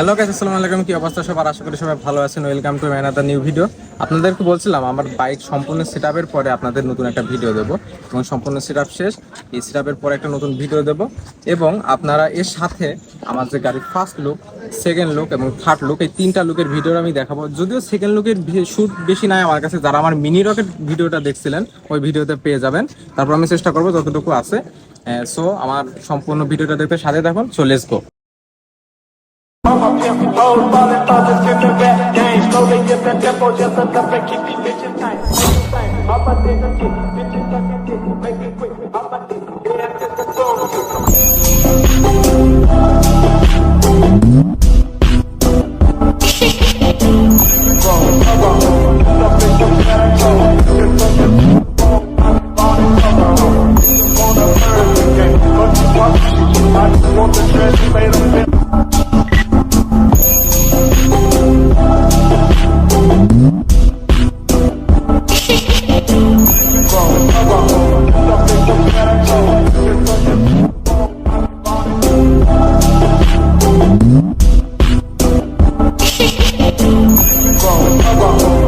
Hello guys আসসালামু আলাইকুম। কি অবস্থা? সবার আশা করি সবাই ভালো আছেন। Welcome to another new video আপনাদেরকে বলছিলাম, আমার বাইক সম্পূর্ণ সেটআপের পরে আপনাদের নতুন একটা ভিডিও দেবো। এবং সম্পূর্ণ সেটআপ শেষ। এই সেটআপের পরে একটা নতুন ভিডিও দেবো। এবং আপনারা এর সাথে আমার যে গাড়ির ফার্স্ট লুক সেকেন্ড লুক এবং থার্ড লুক এই তিনটা লুকের ভিডিও আমি দেখাবো। যদিও সেকেন্ড লুকের শ্যুট বেশি নাই আমার কাছে। যারা আমার মিনি রকেট ভিডিওটা দেখছিলেন, ওই ভিডিওতে পেয়ে যাবেন। তারপর আমি চেষ্টা করব যতটুকু আছে। সো আমার সম্পূর্ণ ভিডিওটা দেখতে সাথে দেখুন so let's go Pimp, hoes ballin', fathers drippin' rap game. Slowly dip the tempo, just enough to keep these bitches tight. Get bitches make it quick. Go, go, go.